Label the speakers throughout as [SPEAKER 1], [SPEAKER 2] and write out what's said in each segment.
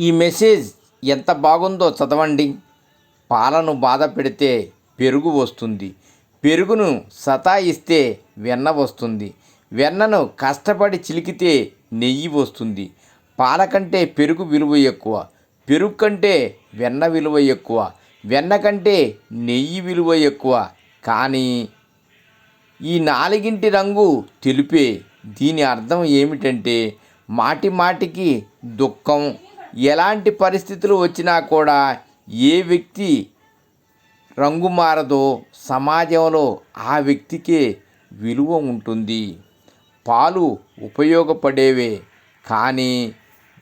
[SPEAKER 1] ఈ మెసేజ్ ఎంత బాగుందో చదవండి. పాలను బాధ పెడితే పెరుగు వస్తుంది. పెరుగును సతాయిస్తే వెన్న వస్తుంది. వెన్నను కష్టపడి చిలికితే నెయ్యి వస్తుంది. పాల కంటే పెరుగు విలువ ఎక్కువ. పెరుగు కంటే వెన్న విలువ ఎక్కువ. వెన్న కంటే నెయ్యి విలువ ఎక్కువ. కానీ ఈ నాలుగింటి రంగు తెలుపే దీని అర్థం ఏమిటంటే మాటి మాటికి దుఃఖం ఎలాంటి పరిస్థితులు వచ్చినా కూడా ఏ వ్యక్తి రంగు మారదో సమాజంలో ఆ వ్యక్తికే విలువ ఉంటుంది. పాలు ఉపయోగపడేవే కానీ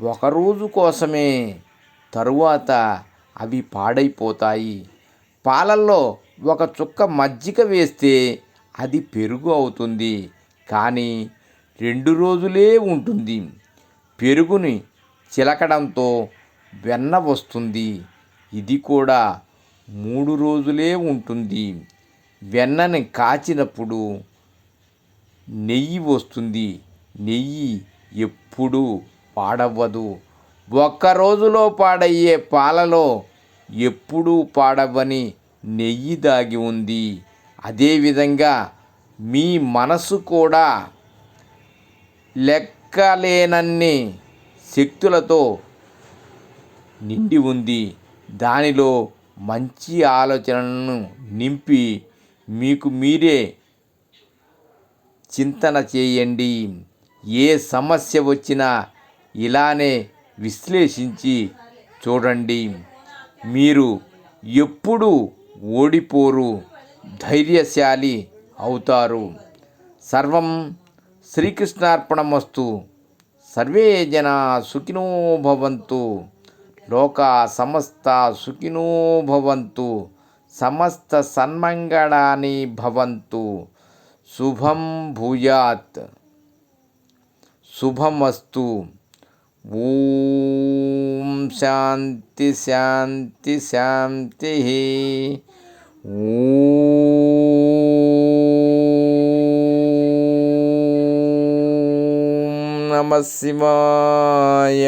[SPEAKER 1] ఒకరోజు కోసమే తరువాత అవి పాడైపోతాయి. పాలల్లో ఒక చుక్క మజ్జిగ వేస్తే అది పెరుగు అవుతుంది కానీ రెండు రోజులే ఉంటుంది. పెరుగుని చిలకడంతో వెన్న వస్తుంది. ఇది కూడా మూడు రోజులే ఉంటుంది. వెన్నని కాచినప్పుడు నెయ్యి వస్తుంది. నెయ్యి ఎప్పుడూ పాడవ్వదు. ఒక్క రోజులో పాడయ్యే పాలలో ఎప్పుడూ పాడవ్వని నెయ్యి దాగి ఉంది. అదేవిధంగా మీ మనసు కూడా లెక్కలేనన్ని శక్తులతో నిండి ఉంది. దానిలో మంచి ఆలోచనలను నింపి మీకు మీరే చింతన చేయండి. ఏ సమస్య వచ్చినా ఇలానే విశ్లేషించి చూడండి. మీరు ఎప్పుడు ఓడిపోరు ధైర్యశాలి అవుతారు. సర్వం శ్రీకృష్ణార్పణమస్తు. సర్వే జన సుఖినో భవంతు. లోక సమస్త సుఖినో భవంతు. సమస్త సన్మంగళాని భవంతు. శుభం భూయాత్. శుభమస్తు. ఓం శాంతి శాంతి శాంతి. ఓం నమ శివాయ